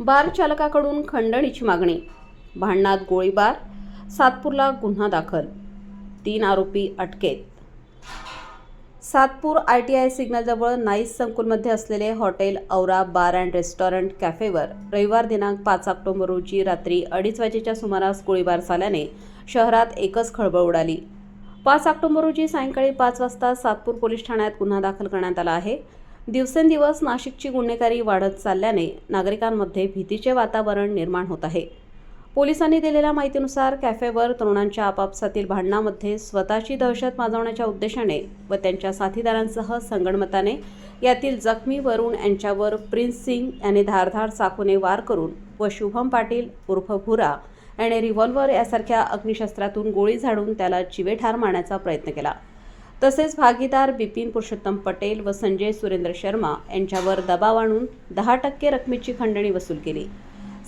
बार चालकाकडून खंडणीची मागणी. भांडणात गोळीबार सातपूरला गुन्हा दाखल तीन आरोपी अटकेत. सातपूर आय टी आय सिग्नलजवळ नाईस संकुलमध्ये असलेले hotel Aura bar and restaurant कॅफेवर रविवार दिनांक पाच ऑक्टोबर रोजी रात्री अडीच वाजेच्या सुमारास गोळीबार झाल्याने शहरात एकच खळबळ उडाली. पाच ऑक्टोबर रोजी सायंकाळी पाच वाजता सातपूर पोलीस ठाण्यात गुन्हा दाखल करण्यात आला आहे. दिवसेंदिवस नाशिकची गुन्हेगारी वाढत चालल्याने नागरिकांमध्ये भीतीचे वातावरण निर्माण होत आहे. पोलिसांनी दिलेल्या माहितीनुसार कॅफेवर तरुणांच्या आपापसातील भांडणामध्ये स्वतःची दहशत माजवण्याच्या उद्देशाने व त्यांच्या साथीदारांसह संगणमताने यातील जखमी वरुण यांच्यावर प्रिन्स सिंग याने धारधार चाकूने वार करून व शुभम पाटील उर्फ भुरा याने रिव्हॉल्व्हर यासारख्या अग्निशस्त्रातून गोळी झाडून त्याला चिवेठार मारण्याचा प्रयत्न केला. तसेच भागीदार बिपिन पुरुषोत्तम पटेल व संजय सुरेंद्र शर्मा यांच्यावर दबाव आणून दहा टक्के रकमेची खंडणी वसूल केली.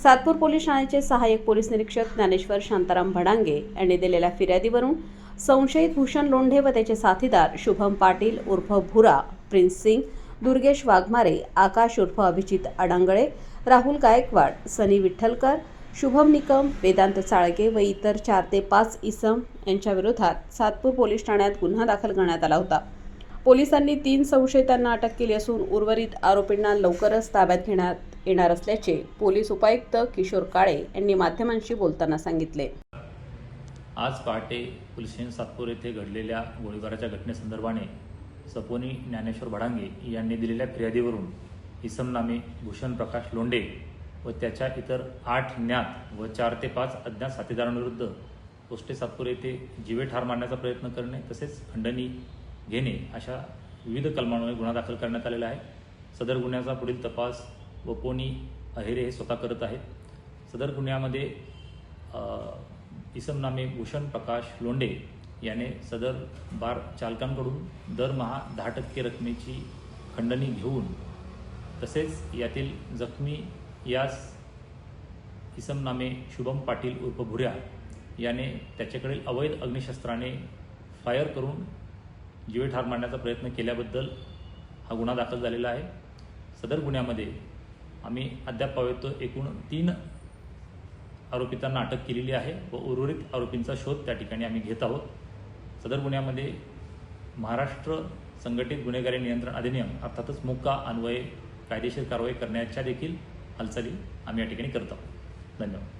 सातपूर पोलीस ठाण्याचे सहाय्यक पोलीस निरीक्षक ज्ञानेश्वर शांताराम भडांगे यांनी दिलेल्या फिर्यादीवरून संशयित भूषण लोंढे व त्याचे साथीदार शुभम पाटील उर्फ भुरा प्रिन्स सिंग दुर्गेश वाघमारे आकाश उर्फ अभिजित अडांगळे राहुल गायकवाड सनी विठ्ठलकर शुभम निकम वेदांत चाळके व इतर चार ते पाच इसम यांच्या विरोधात सातपूर पोलीस ठाण्यात गुन्हा दाखल करण्यात आला होता. पोलिसांनी तीन संशयितांना अटक केली असून उर्वरित आरोपींना लवकरच ताब्यात घेण्यात येणार असल्याचे पोलीस उपायुक्त किशोर काळे यांनी माध्यमांशी बोलताना सांगितले. आज पहाटे पोलीस स्टेशन सातपूर येथे घडलेल्या गोळीबाराच्या घटनेसंदर्भाने सपोनी ज्ञानेश्वर भडांगे यांनी दिलेल्या फिर्यादीवरून इसम नामे भूषण प्रकाश लोंडे व त्याच्या इतर आठ ज्ञात व चार ते पाच अज्ञात साथीदारांविरुद्ध पोस्टे सातपूर येथे जीवे ठार मारण्याचा प्रयत्न करणे तसेच खंडणी घेणे अशा विविध कलमांमुळे गुन्हा दाखल करण्यात आलेला आहे. सदर गुन्ह्याचा पुढील तपास व कोणी अहेरे हे स्वतः करत आहेत. सदर गुन्ह्यामध्ये इसमनामे इसम नामे भूषण प्रकाश लोंडे याने सदर बार चालकांकडून दरमहा दहा टक्के रकमेची खंडणी घेऊन तसेच यातील जखमी यास इसम नामे शुभम पाटील उर्फ भुऱ्या याने त्याच्याकडील अवैध अग्निशस्त्राने फायर करून जीवे ठार मारण्याचा प्रयत्न केल्याबद्दल हा गुन्हा दाखल झालेला आहे. सदर गुन्ह्यामध्ये आम्ही अद्याप पावेतो एकूण तीन आरोपितांना अटक केलेली आहे व उर्वरित आरोपींचा शोध त्या ठिकाणी आम्ही घेत आहोत. सदर गुन्ह्यामध्ये महाराष्ट्र संघटित गुन्हेगारी नियंत्रण अधिनियम अर्थातच मुक्का अन्वये कायदेशीर कारवाई करण्याच्या देखील हालचाली आम्ही या ठिकाणी करत. आहोत धन्यवाद.